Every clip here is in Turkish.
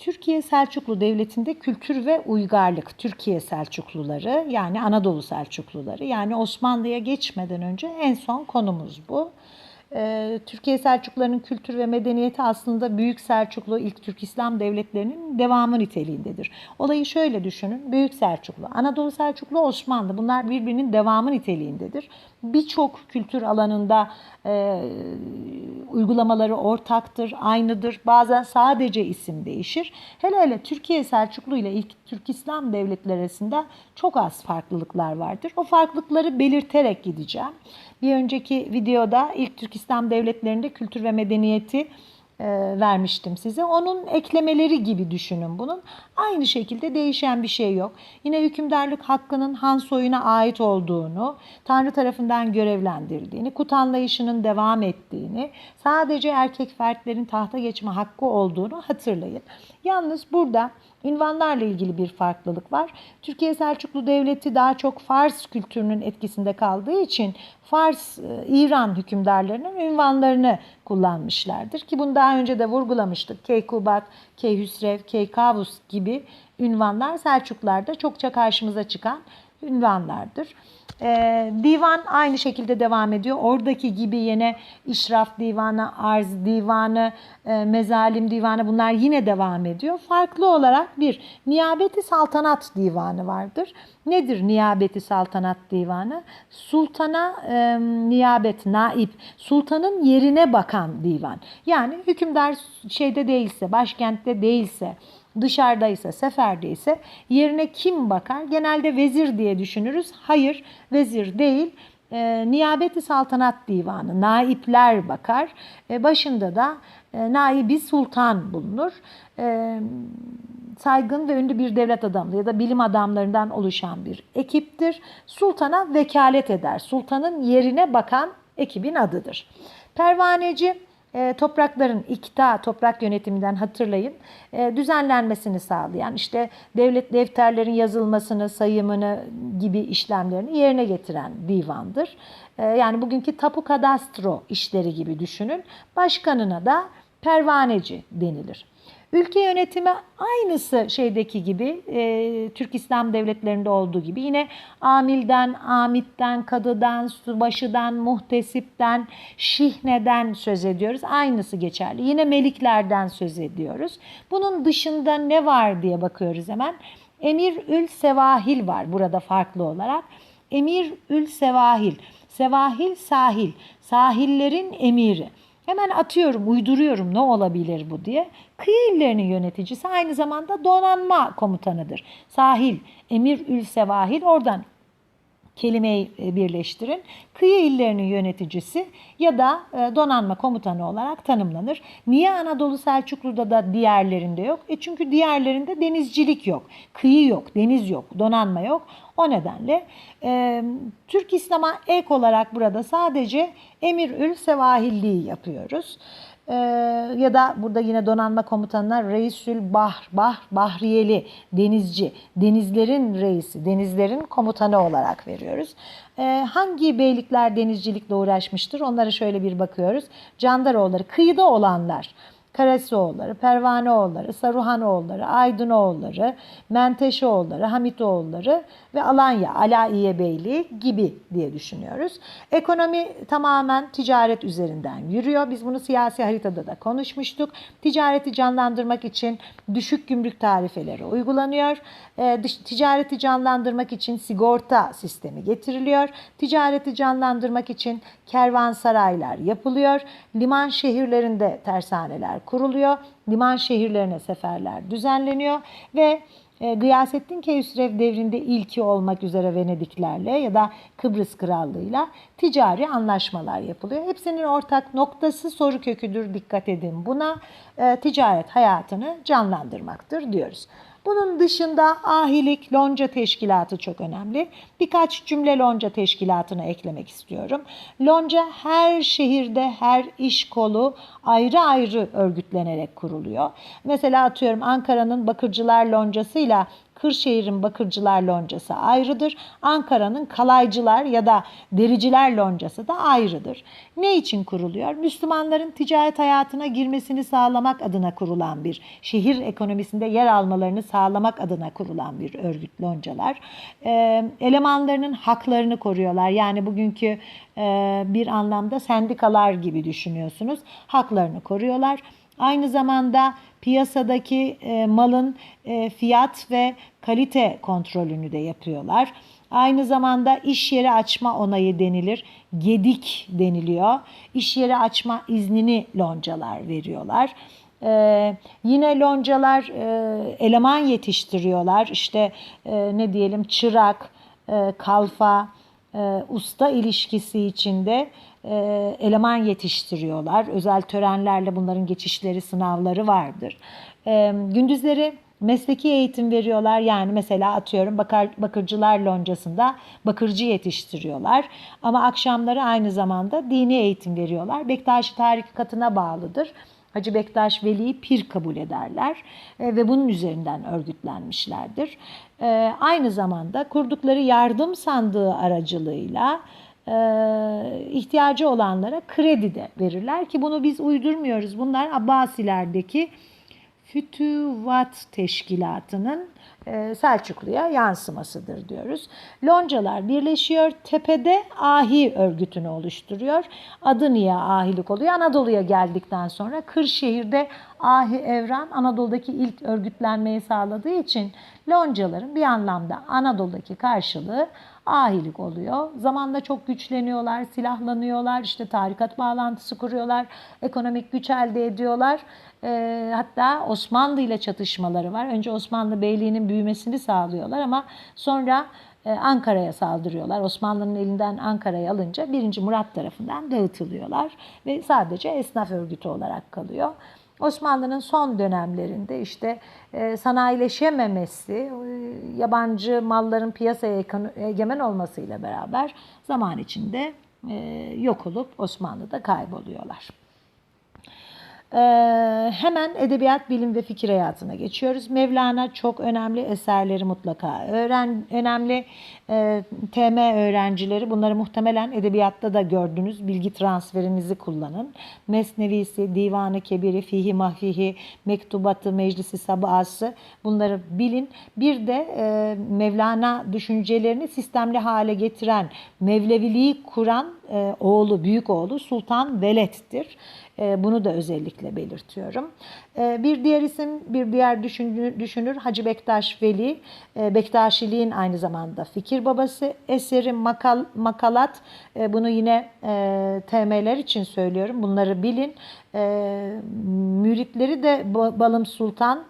Türkiye Selçuklu Devleti'nde kültür ve uygarlık, Türkiye Selçukluları yani Anadolu Selçukluları yani Osmanlı'ya geçmeden önce en son konumuz bu. Ee, Türkiye Selçuklularının kültür ve medeniyeti aslında Büyük Selçuklu, ilk Türk İslam devletlerinin devamı niteliğindedir. Olayı şöyle düşünün. Büyük Selçuklu, Anadolu Selçuklu, Osmanlı bunlar birbirinin devamı niteliğindedir. Birçok kültür alanında e, uygulamaları ortaktır, aynıdır. Bazen sadece isim değişir. Hele hele Türkiye Selçuklu ile ilk Türk İslam devletleri arasında çok az farklılıklar vardır. O farklılıkları belirterek gideceğim. Bir önceki videoda ilk Türk İslam devletlerinde kültür ve medeniyeti e, vermiştim size. Onun eklemeleri gibi düşünün bunun. Aynı şekilde değişen bir şey yok. Yine hükümdarlık hakkının Han soyuna ait olduğunu, Tanrı tarafından görevlendirildiğini, kut anlayışının devam ettiğini, sadece erkek fertlerin tahta geçme hakkı olduğunu hatırlayın. Yalnız burada ünvanlarla ilgili bir farklılık var. Türkiye Selçuklu Devleti daha çok Fars kültürünün etkisinde kaldığı için Fars, e, İran hükümdarlarının ünvanlarını kullanmışlardır. Ki bunu daha önce de vurgulamıştık. Keykubat, Keyhüsrev, Keykavus gibi ünvanlar Selçuklarda çokça karşımıza çıkan ünvanlardır. Ee, divan aynı şekilde devam ediyor. Oradaki gibi yine İşraf Divanı, Arz Divanı, e, Mezalim Divanı bunlar yine devam ediyor. Farklı olarak bir Niyabeti Saltanat Divanı vardır. Nedir Niyabeti Saltanat Divanı? Sultana e, niyabet, naip, sultanın yerine bakan divan. Yani hükümdar şeyde değilse, başkentte değilse, dışarıdaysa, seferdeyse yerine kim bakar? Genelde vezir diye düşünürüz. Hayır, vezir değil. E, Niyabeti Saltanat Divanı, naipler bakar. E, başında da e, naibi sultan bulunur. E, saygın ve ünlü bir devlet adamı ya da bilim adamlarından oluşan bir ekiptir. Sultana vekalet eder. Sultanın yerine bakan ekibin adıdır. Pervaneci e, toprakların ikta toprak yönetiminden hatırlayın e, düzenlenmesini sağlayan işte devlet defterlerin yazılmasını sayımını gibi işlemlerini yerine getiren divandır. E, yani bugünkü tapu kadastro işleri gibi düşünün. Başkanına da pervaneci denilir. Ülke yönetimi aynısı şeydeki gibi e, Türk İslam devletlerinde olduğu gibi yine amilden, amitten, kadıdan, subaşıdan, muhtesipten, şihneden söz ediyoruz. Aynısı geçerli. Yine meliklerden söz ediyoruz. Bunun dışında ne var diye bakıyoruz hemen. Emir ül Sevahil var burada farklı olarak. Emir ül Sevahil. Sevahil sahil. Sahillerin emiri. Hemen atıyorum, uyduruyorum ne olabilir bu diye. Kıyı illerinin yöneticisi aynı zamanda donanma komutanıdır. Sahil, emir ül oradan kelimeyi e, birleştirin. Kıyı illerinin yöneticisi ya da e, donanma komutanı olarak tanımlanır. Niye Anadolu Selçuklu'da da diğerlerinde yok? E çünkü diğerlerinde denizcilik yok, kıyı yok, deniz yok, donanma yok. O nedenle e, Türk İslam'a ek olarak burada sadece Emir Ül Sevahilliği yapıyoruz. Ee, ya da burada yine donanma komutanına Reisül Bahr, Bahr, Bahriyeli, denizci, denizlerin reisi, denizlerin komutanı olarak veriyoruz. Ee, hangi beylikler denizcilikle uğraşmıştır? Onlara şöyle bir bakıyoruz. Candaroğulları, kıyıda olanlar. Karasioğulları, Pervaneoğulları, Saruhanoğulları, Aydınoğulları, Menteşeoğulları, Hamitoğulları ve Alanya, Alaiye Beyliği gibi diye düşünüyoruz. Ekonomi tamamen ticaret üzerinden yürüyor. Biz bunu siyasi haritada da konuşmuştuk. Ticareti canlandırmak için düşük gümrük tarifeleri uygulanıyor. E, ticareti canlandırmak için sigorta sistemi getiriliyor. Ticareti canlandırmak için kervansaraylar yapılıyor. Liman şehirlerinde tersaneler kuruluyor. Liman şehirlerine seferler düzenleniyor ve e, Gıyasettin Keyhüsrev devrinde ilki olmak üzere Venediklerle ya da Kıbrıs Krallığı'yla ticari anlaşmalar yapılıyor. Hepsinin ortak noktası soru köküdür. Dikkat edin buna. E, ticaret hayatını canlandırmaktır diyoruz. Bunun dışında ahilik, lonca teşkilatı çok önemli. Birkaç cümle lonca teşkilatına eklemek istiyorum. Lonca her şehirde her iş kolu ayrı ayrı örgütlenerek kuruluyor. Mesela atıyorum Ankara'nın Bakırcılar Loncası ile Kırşehir'in Bakırcılar Loncası ayrıdır. Ankara'nın Kalaycılar ya da Dericiler Loncası da ayrıdır. Ne için kuruluyor? Müslümanların ticaret hayatına girmesini sağlamak adına kurulan bir şehir ekonomisinde yer almalarını sağlamak adına kurulan bir örgüt loncalar. Ee, elemanlarının haklarını koruyorlar. Yani bugünkü e, bir anlamda sendikalar gibi düşünüyorsunuz. Haklarını koruyorlar. Aynı zamanda piyasadaki e, malın e, fiyat ve kalite kontrolünü de yapıyorlar. Aynı zamanda iş yeri açma onayı denilir. Gedik deniliyor. İş yeri açma iznini loncalar veriyorlar. Ee, yine loncalar e, eleman yetiştiriyorlar. İşte e, ne diyelim çırak, e, kalfa, e, usta ilişkisi içinde eleman yetiştiriyorlar. Özel törenlerle bunların geçişleri, sınavları vardır. E, gündüzleri mesleki eğitim veriyorlar. Yani mesela atıyorum bakar, bakırcılar loncasında bakırcı yetiştiriyorlar. Ama akşamları aynı zamanda dini eğitim veriyorlar. Bektaşi tarikatına bağlıdır. Hacı Bektaş Veli'yi pir kabul ederler e, ve bunun üzerinden örgütlenmişlerdir. E, aynı zamanda kurdukları yardım sandığı aracılığıyla e, ihtiyacı olanlara kredi de verirler ki bunu biz uydurmuyoruz. Bunlar Abbasilerdeki Fütüvat Teşkilatı'nın e, Selçuklu'ya yansımasıdır diyoruz. Loncalar birleşiyor, tepede ahi örgütünü oluşturuyor. Adı niye ahilik oluyor? Anadolu'ya geldikten sonra Kırşehir'de ahi evran Anadolu'daki ilk örgütlenmeyi sağladığı için loncaların bir anlamda Anadolu'daki karşılığı ahilik oluyor. Zamanla çok güçleniyorlar, silahlanıyorlar, işte tarikat bağlantısı kuruyorlar, ekonomik güç elde ediyorlar. E, hatta Osmanlı ile çatışmaları var. Önce Osmanlı Beyliği'nin büyümesini sağlıyorlar ama sonra e, Ankara'ya saldırıyorlar. Osmanlı'nın elinden Ankara'yı alınca 1. Murat tarafından dağıtılıyorlar ve sadece esnaf örgütü olarak kalıyor. Osmanlı'nın son dönemlerinde işte e, sanayileşememesi, e, yabancı malların piyasaya egemen olmasıyla beraber zaman içinde e, yok olup Osmanlı'da kayboluyorlar. Ee, hemen edebiyat, bilim ve fikir hayatına geçiyoruz. Mevlana çok önemli eserleri mutlaka öğren önemli e, TM öğrencileri bunları muhtemelen edebiyatta da gördünüz. Bilgi transferinizi kullanın. Mesnevisi, Divanı Kebiri, Fihi Mahfihi, Mektubatı, Meclisi Sabahası bunları bilin. Bir de e, Mevlana düşüncelerini sistemli hale getiren, Mevleviliği kuran e, oğlu, büyük oğlu Sultan Veled'dir. E, bunu da özellikle belirtiyorum. E, bir diğer isim, bir diğer düşünür, düşünür Hacı Bektaş Veli. E, Bektaşiliğin aynı zamanda fikir babası. Eseri makal, makalat. Bunu yine TM'ler için söylüyorum. Bunları bilin. Müritleri de Balım Sultan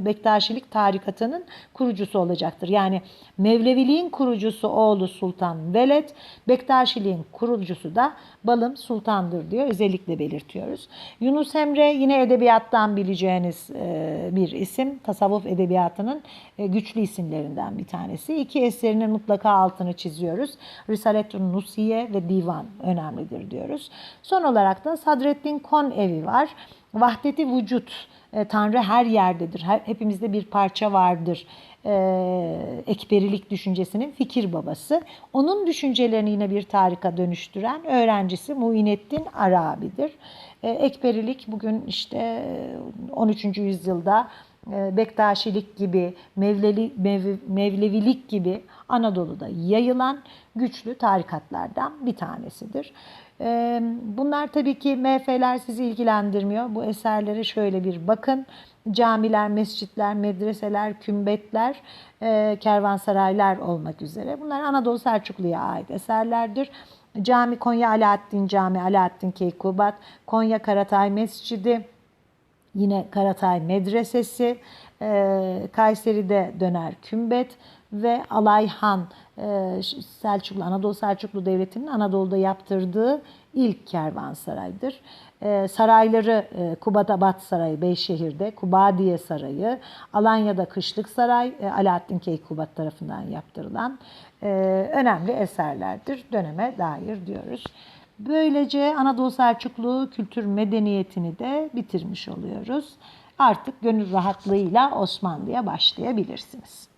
Bektaşilik tarikatının kurucusu olacaktır. Yani Mevleviliğin kurucusu oğlu Sultan Veled, Bektaşiliğin kurucusu da Balım Sultan'dır diyor. Özellikle belirtiyoruz. Yunus Emre yine edebiyattan bileceğiniz e, bir isim. Tasavvuf edebiyatının e, güçlü isimlerinden bir tanesi. İki eserinin mutlaka altını çiziyoruz. Risaletun Nusiye ve Divan önemlidir diyoruz. Son olarak da Sadreddin Kon evi var. Vahdeti vücut, e, Tanrı her yerdedir, hepimizde bir parça vardır ekberilik düşüncesinin fikir babası. Onun düşüncelerini yine bir tarika dönüştüren öğrencisi Muinettin Arabi'dir. E, ekberilik bugün işte 13. yüzyılda e, Bektaşilik gibi, Mevleli, Mev, Mevlevilik gibi Anadolu'da yayılan güçlü tarikatlardan bir tanesidir. E, bunlar tabii ki MF'ler sizi ilgilendirmiyor. Bu eserlere şöyle bir bakın. Camiler, mescitler, medreseler, kümbetler, kervansaraylar olmak üzere. Bunlar Anadolu Selçuklu'ya ait eserlerdir. Cami Konya Alaaddin Cami, Alaaddin Keykubat, Konya Karatay Mescidi, yine Karatay Medresesi, e, Kayseri'de Döner Kümbet ve Alayhan e, Selçuklu, Anadolu Selçuklu Devleti'nin Anadolu'da yaptırdığı ilk kervansaraydır. E, sarayları e, Kubatabat Sarayı Beyşehir'de, Kubadiye Sarayı, Alanya'da Kışlık Saray, Alaaddin Keykubat tarafından yaptırılan önemli eserlerdir. Döneme dair diyoruz. Böylece Anadolu Selçuklu kültür medeniyetini de bitirmiş oluyoruz. Artık gönül rahatlığıyla Osmanlı'ya başlayabilirsiniz.